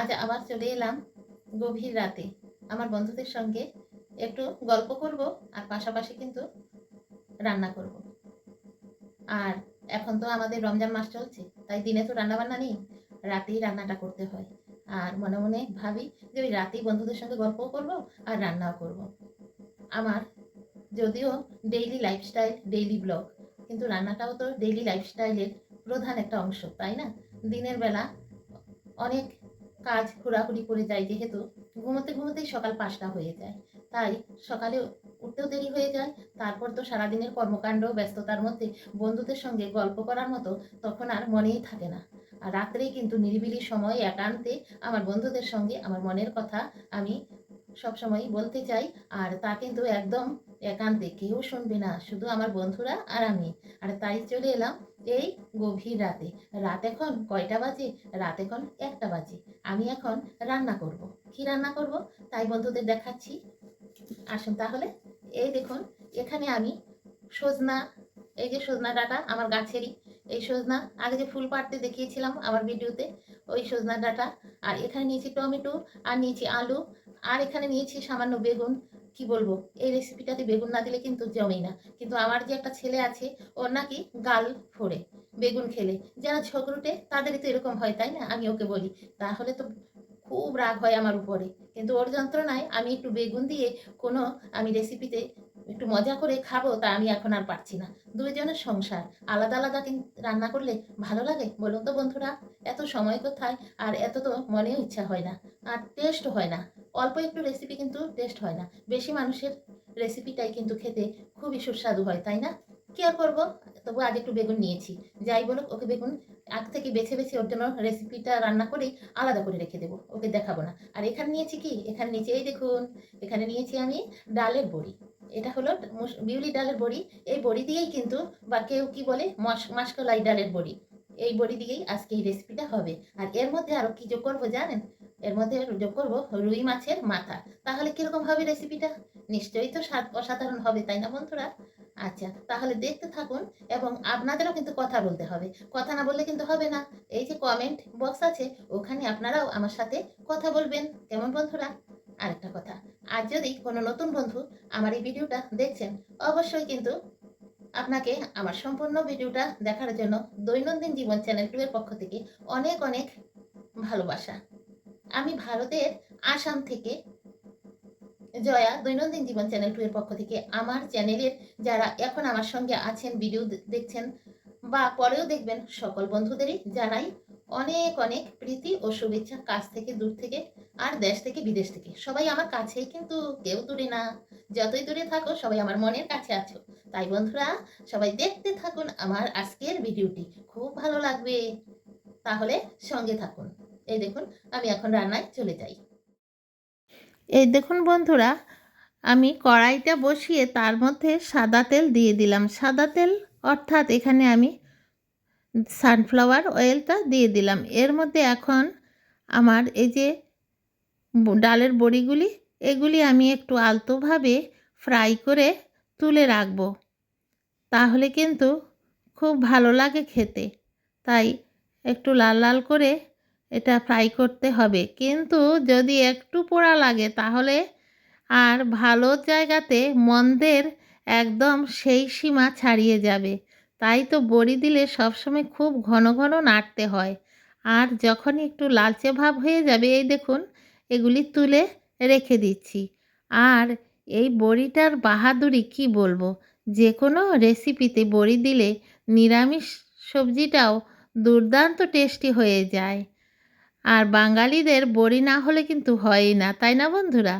আজ আবার চলে এলাম গভীর রাতে। আমার বন্ধুদের সঙ্গে একটু গল্প করব আর পাশাপাশি কিন্তু রান্না করব। আর এখন তো আমাদের রমজান মাস চলছে, তাই দিনে তো রান্না বান্না নেই, রাতেই রান্নাটা করতে হয়। আর মনে মনে ভাবি যে ওই রাতেই বন্ধুদের সঙ্গে গল্পও করব আর রান্নাও করব। আমার যদিও ডেইলি লাইফস্টাইল ডেইলি ব্লগ কিন্তু রান্নাটাও তো ডেইলি লাইফস্টাইলের প্রধান একটা অংশ, তাই না? দিনের বেলা অনেক কাজ ঘোরাঘুরি করে যাই যেহেতু ঘুমোতে ঘুমোতেই সকাল পাঁচটা হয়ে যায়। তাই সকালে উঠতেও দেরি হয়ে যায়, তারপর তো সারাদিনের কর্মকাণ্ড, ব্যস্ততার মধ্যে বন্ধুদের সঙ্গে গল্প করার মতো তখন আর মনেই থাকে না। আর রাত্রেই কিন্তু নিরিবিলি সময় একান্তে আমার বন্ধুদের সঙ্গে আমার মনের কথা আমি সবসময় বলতে চাই, আর তা কিন্তু একদম একান্তে কেউ শুনবে না, শুধু আমার বন্ধুরা আর আমি। আর তাই চলে এলাম এই গভীর রাতে। রাত এখন কয়টা বাজে? রাত এখন একটা বাজে। আমি এখন রান্না করব। কি রান্না করব? তাই বন্ধুদের দেখাচ্ছি। আসুন তাহলে। এই দেখুন, এখানে আমি সজনা, এই যে সজনা ডাটা আমার গাছেরই। এই সজনা, আগে যে ফুল পাড়তে দেখিয়েছিলাম আমার ভিডিওতে, ওই সজনা ডাটা। আর এখানে নিয়েছি টমেটো, আর নিয়েছি আলু, আর এখানে নিয়েছি সামান্য বেগুন কি বলব? এই রেসিপিটাতে বেগুন না দিলে কিন্তু জমেই না। কিন্তু আমার যে একটা ছেলে আছে, ওর নাকি গাল ফোড়ে বেগুন খেলে। যারা ছোকরুটে তাদেরই তো এরকম হয়, তাই না? আমি ওকে বলি। তাহলে তো খুব রাগ হয় আমার উপরে। কিন্তু ওর যন্ত্রণায় আমি একটু বেগুন দিয়ে কোনো আমি রেসিপিতে একটু মজা করে খাব তা আমি এখন আর পারছি না। দুইজনের সংসার, আলাদা আলাদা রান্না করলে ভালো লাগে বলুন তো বন্ধুরা? এত সময় কোথায় আর এত তো মনেও ইচ্ছা হয় না। আর টেস্ট হয় না। অল্প একটু রেসিপি কিন্তু টেস্ট হয় না। বেশি মানুষের রেসিপিটাই কিন্তু খেতে খুবই সুস্বাদু হয়, তাই না? কি আর করব? তবু আজ একটু বেগুন নিয়েছি। যাই বলুক, ওকে বেগুন আগ থেকে বেছে বেছে ওর জন্য রেসিপিটা রান্না করেই আলাদা করে রেখে দেবো। ওকে দেখাবো না। আর এখানে নিয়েছি কি? এখানে নিচে এই দেখুন, এখানে নিয়েছি আমি ডালের বড়ি। এটা হলো বিউলি ডালের বড়ি। এই বড়ি দিয়েই কিন্তু, বা কেউ কি বলে মাসকলাই ডালের বড়ি। এই বড়ি দিয়েই আজকে এই রেসিপিটা হবে। আর এর মধ্যে আরও কি যোগ করব জানেন? এর মধ্যে যোগ করব রুই মাছের মাথা। তাহলে কীরকম হবে রেসিপিটা নিশ্চয়ই তো স্বাদ অসাধারণ হবে, তাই না বন্ধুরা? আচ্ছা তাহলে দেখতে থাকুন এবং আপনাদেরও কিন্তু কথা বলতে হবে। কথা না বললে কিন্তু হবে না। এই যে কমেন্ট বক্স আছে, ওখানে আপনারাও আমার সাথে কথা বলবেন। কেমন বন্ধুরা? আরেকটা কথা। আর যদি কোনো নতুন বন্ধু আমার এই ভিডিওটা দেখছেন, অবশ্যই কিন্তু আপনাকে আমার সম্পূর্ণ ভিডিওটা দেখার জন্য দৈনন্দিন জীবন চ্যানেল পক্ষ থেকে অনেক অনেক ভালোবাসা। আমি ভারতের আসাম থেকে জয়া দৈনন্দিন জীবন চ্যানেল টু এর পক্ষ থেকে আমার চ্যানেলের যারা এখন আমার সঙ্গে আছেন, ভিডিও দেখছেন বা পরেও দেখবেন সকল বন্ধুদেরই জানাই অনেক অনেক প্রীতি ও শুভেচ্ছা কাছ থেকে, দূর থেকে আর দেশ থেকে, বিদেশ থেকে। সবাই আমার কাছেই কিন্তু কেউ দূরে না। যতই দূরে থাকো, সবাই আমার মনের কাছে আছো। তাই বন্ধুরা, সবাই দেখতে থাকুন আমার আজকের ভিডিওটি। খুব ভালো লাগবে। তাহলে সঙ্গে থাকুন। এই দেখুন, আমি এখন রান্নায় চলে যাই। এই দেখুন বন্ধুরা, আমি কড়াইটা বসিয়ে তার মধ্যে সাদা তেল দিয়ে দিলাম। সাদা তেল অর্থাৎ এখানে আমি সানফ্লাওয়ার অয়েলটা দিয়ে দিলাম। এর মধ্যে এখন আমার এই যে ডালের বড়িগুলি, এগুলি আমি একটু আলতোভাবে ফ্রাই করে তুলে রাখব। তাহলে কিন্তু খুব ভালো লাগে খেতে। তাই একটু লাল লাল করে এটা ফ্রাই করতে হবে। কিন্তু যদি একটু পোড়া লাগে তাহলে আর ভালো জায়গাতে মন্দের একদম সেই সীমা ছাড়িয়ে যাবে। তাই তো বড়ি দিলে সবসময় খুব ঘন ঘন নাড়তে হয়। আর যখনই একটু লালচে ভাব হয়ে যাবে, এই দেখুন, এগুলি তুলে রেখে দিচ্ছি। আর এই বড়িটার বাহাদুরি কি বলব? যে কোনো রেসিপিতে বড়ি দিলে নিরামিষ সবজিটাও দুর্দান্ত টেস্টি হয়ে যায়। আর বাঙালিদের বড়ি না হলে কিন্তু হয়ই না, তাই না বন্ধুরা?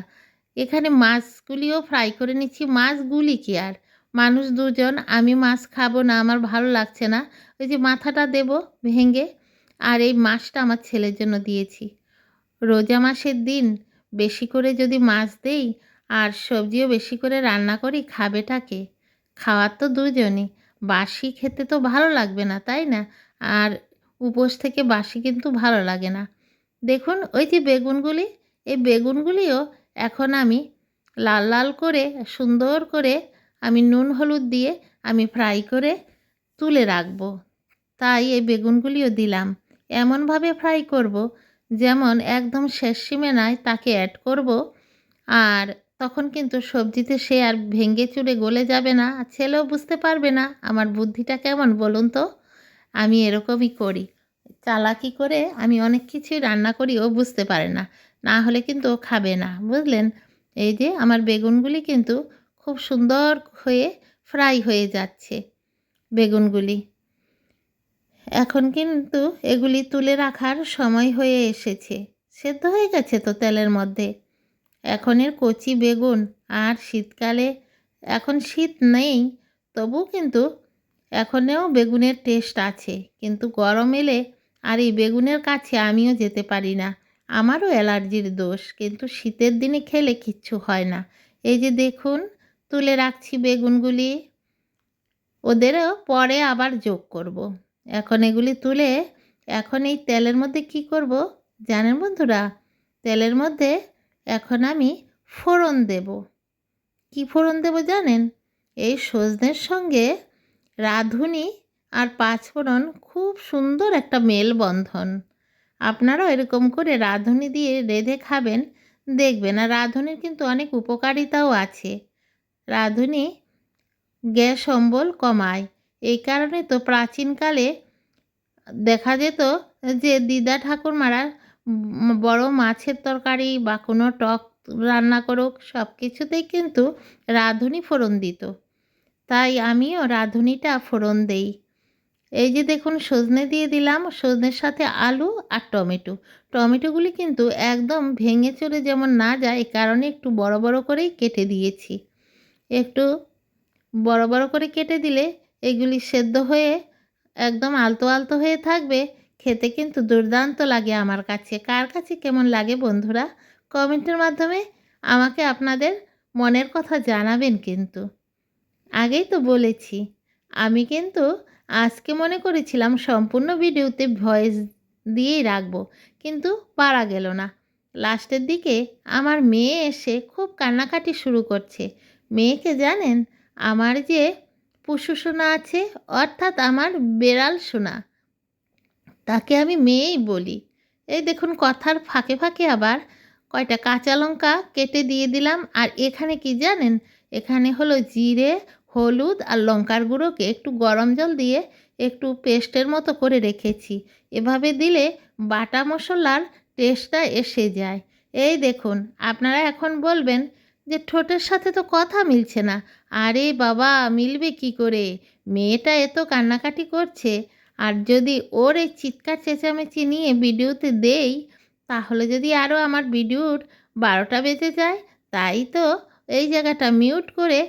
এখানে মাছগুলিও ফ্রাই করে নিচ্ছি। মাছগুলি কি আর? মানুষ দুজন, আমি মাছ খাব না, আমার ভালো লাগছে না। ওই যে মাথাটা দেব ভেঙে, আর এই মাছটা আমার ছেলের জন্য দিয়েছি। রোজা মাসের দিন বেশি করে যদি মাছ দেই, আর সবজিও বেশি করে রান্না করি খাবেটাকে খাওয়ার তো দুজনই। বাসি খেতে তো ভালো লাগবে না, তাই না? আর উপোস থেকে বাসি কিন্তু ভালো লাগে না। দেখুন, ওই যে বেগুনগুলি, এই বেগুনগুলিও এখন আমি লাল লাল করে, সুন্দর করে আমি নুন হলুদ দিয়ে আমি ফ্রাই করে তুলে রাখব। তাই এই বেগুনগুলিও দিলাম। এমনভাবে ফ্রাই করব যেমন একদম শেষ সীমানায় তাকে অ্যাড করব। আর তখন কিন্তু সবজিতে সে আর ভেঙে চুরে গলে যাবে না। ছেলেও বুঝতে পারবে না আমার বুদ্ধিটা কেমন বলুন তো? আমি এরকমই করি। চালাকি করে আমি অনেক কিছুই রান্না করি, ও বুঝতে পারে না। না হলে কিন্তু ও খাবে না, বুঝলেন? এই যে আমার বেগুনগুলি কিন্তু খুব সুন্দর হয়ে ফ্রাই হয়ে যাচ্ছে বেগুনগুলি। এখন কিন্তু এগুলি তুলে রাখার সময় হয়ে এসেছে। সেদ্ধ হয়ে গেছে তো তেলের মধ্যে। এখন এর কচি বেগুন আর শীতকালে এখন শীত নেই তবু কিন্তু এখনেও বেগুনের টেস্ট আছে। কিন্তু গরম এলে আর এই বেগুনের কাছে আমিও যেতে পারি না। আমারও অ্যালার্জির দোষ, কিন্তু শীতের দিনে খেলে কিচ্ছু হয় না। এই যে দেখুন তুলে রাখছি বেগুনগুলি। ওদেরও পরে আবার যোগ করব। এখন এগুলি তুলে এখন এই তেলের মধ্যে কি করব? জানেন বন্ধুরা, তেলের মধ্যে এখন আমি ফোড়ন দেব। কি ফোড়ন দেব জানেন? এই সজনের সঙ্গে রাঁধুনি আর পাঁচফোড়ন খুব সুন্দর একটা মেলবন্ধন। আপনারাও এরকম করে রাঁধুনি দিয়ে রেঁধে খাবেন, দেখবেন। আর রাঁধুনির কিন্তু অনেক উপকারিতাও আছে। রাঁধুনি গ্যাস অম্বল কমায়। এই কারণে তো প্রাচীনকালে দেখা যেত যে দিদা ঠাকুরমারা বড় মাছের তরকারি বা কোনো টক রান্না করুক সব কিছুতেই কিন্তু রাঁধুনি ফোড়ন দিত। তাই আমিও রাঁধুনিটা ফোড়ন দেই। এই যে দেখুন, সজনে দিয়ে দিলাম, সজনের সাথে আলু আর টমেটো। টমেটোগুলি কিন্তু একদম ভেঙে চলে যেমন না যায় এই কারণে একটু বড় বড় করেই কেটে দিয়েছি। একটু বড় বড় করে কেটে দিলে এগুলি সেদ্ধ হয়ে একদম আলতো আলতো হয়ে থাকবে। খেতে কিন্তু দুর্দান্ত লাগে আমার কাছে। কার কাছে কেমন লাগে বন্ধুরা? কমেন্টের মাধ্যমে আমাকে আপনাদের মনের কথা জানাবেন কিন্তু। আগেই তো বলেছি, আমি কিন্তু আজকে মনে করেছিলাম সম্পূর্ণ ভিডিওতে ভয়েস দিয়েই রাখব, কিন্তু পারা গেল না। লাস্টের দিকে আমার মেয়ে এসে খুব কান্নাকাটি শুরু করছে। মেয়েকে জানেন? আমার যে পশু সোনা আছে, অর্থাৎ আমার বেড়াল সোনা। তাকে আমি মেয়েই বলি। এই দেখুন, কথার ফাঁকে ফাঁকে আবার কয়টা কাঁচা লঙ্কা কেটে দিয়ে দিলাম। আর এখানে কি জানেন? এখানে হলো জিরে, হলুদ আর লঙ্কার গুঁড়োকে একটু গরম জল দিয়ে একটু পেস্টের মতো করে রেখেছি। এভাবে দিলে বাটা মশলার টেস্টটা এসে যায়। এই দেখুন, আপনারা এখন বলবেন যে ঠোঁটের সাথে তো কথা মিলছে না। আরে বাবা, মিলবে কি করে? মেয়েটা এত কান্নাকাটি করছে। আর যদি ওর এই চিৎকার চেঁচামেচি নিয়ে ভিডিওতে দেই, তাহলে যদি আরও আমার ভিডিওর বারোটা বেজে যায়, তাই তো এই জায়গাটা মিউট করে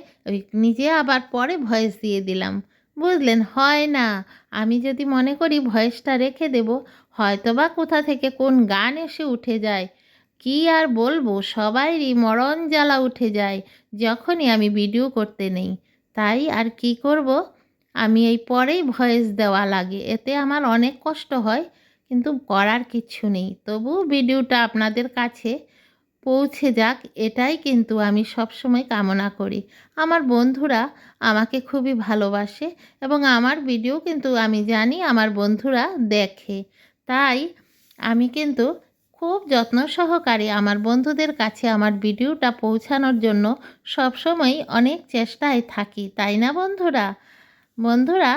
নিজে আবার পরে ভয়েস দিয়ে দিলাম। বুঝলেন? হয় না। আমি যদি মনে করি ভয়েসটা রেখে দেব হয়তো বা কোথা থেকে কোন গান এসে উঠে যায়। কি আর বলব, সবাইরই মরণ জ্বালা উঠে যায়, যখনই আমি ভিডিও করতে নেই। তাই আর কি করব? আমি এই পরেই ভয়েস দেওয়া লাগে, এতে আমার অনেক কষ্ট হয়, কিন্তু করার কিচ্ছু নেই। তবু ভিডিওটা আপনাদের কাছে পৌঁছে যাক, এটাই কিন্তু আমি সবসময় কামনা করি। আমার বন্ধুরা আমাকে খুবই ভালোবাসে এবং আমার ভিডিও কিন্তু আমি জানি আমার বন্ধুরা দেখে। তাই আমি কিন্তু খুব যত্ন সহকারে আমার বন্ধুদের কাছে আমার ভিডিওটা পৌঁছানোর জন্য সবসময় অনেক চেষ্টায় থাকি, তাই না বন্ধুরা? বন্ধুরা,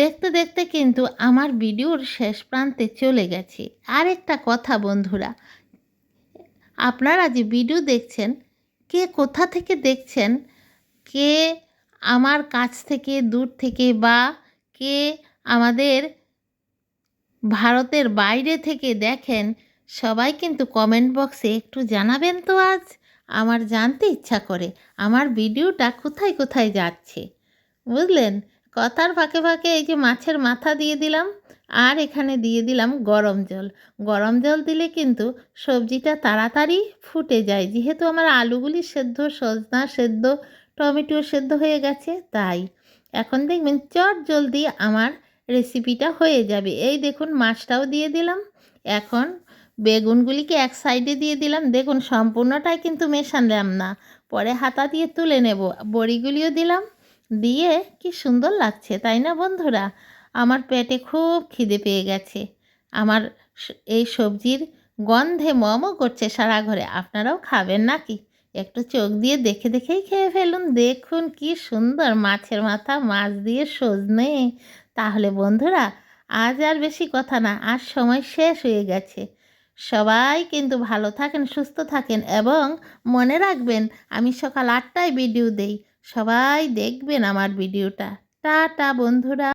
দেখতে দেখতে কিন্তু আমার ভিডিওর শেষ প্রান্তে চলে গেছে। আর একটা কথা বন্ধুরা, আপনারা যে ভিডিও দেখছেন, কে কোথা থেকে দেখছেন, কে আমার কাছ থেকে দূর থেকে বা কে আমাদের ভারতের বাইরে থেকে দেখেন, সবাই কিন্তু কমেন্ট বক্সে একটু জানাবেন তো আজ। আমার জানতে ইচ্ছা করে, আমার ভিডিওটা কোথায় কোথায় যাচ্ছে। বুঝলেন? কথার ফাঁকে ফাঁকে এই যে মাছের মাথা দিয়ে দিলাম, আর এখানে দিয়ে দিলাম গরম জল। গরম জল দিলে কিন্তু সবজিটা তাড়াতাড়ি ফুটে যায়। যেহেতু আমার আলুগুলি সেদ্ধ, সজনা সেদ্ধ টমেটো সেদ্ধ হয়ে গেছে, তাই। এখন দেখবেন চট জলদি আমার রেসিপিটা হয়ে যাবে। এই দেখুন, মাছটাও দিয়ে দিলাম। এখন বেগুনগুলিকে এক সাইডে দিয়ে দিলাম। দেখুন, সম্পূর্ণটাই কিন্তু মেশালাম না। পরে হাতা দিয়ে তুলে নেব। বড়িগুলিও দিলাম। দিয়ে কি সুন্দর লাগছে, তাই না বন্ধুরা? আমার পেটে খুব খিদে পেয়ে গেছে। আমার এই সবজির গন্ধে মমও করছে সারা ঘরে। আপনারাও খাবেন নাকি? একটু চোখ দিয়ে দেখে দেখেই খেয়ে ফেলুন। দেখুন কি সুন্দর মাছের মাথা, মাছ দিয়ে সজনে। তাহলে বন্ধুরা, আজ আর বেশি কথা না আর সময় শেষ হয়ে গেছে। সবাই কিন্তু ভালো থাকেন, সুস্থ থাকেন এবং মনে রাখবেন, আমি সকাল আটটায় ভিডিও দেই। সবাই দেখবেন আমার ভিডিওটা টাটা বন্ধুরা।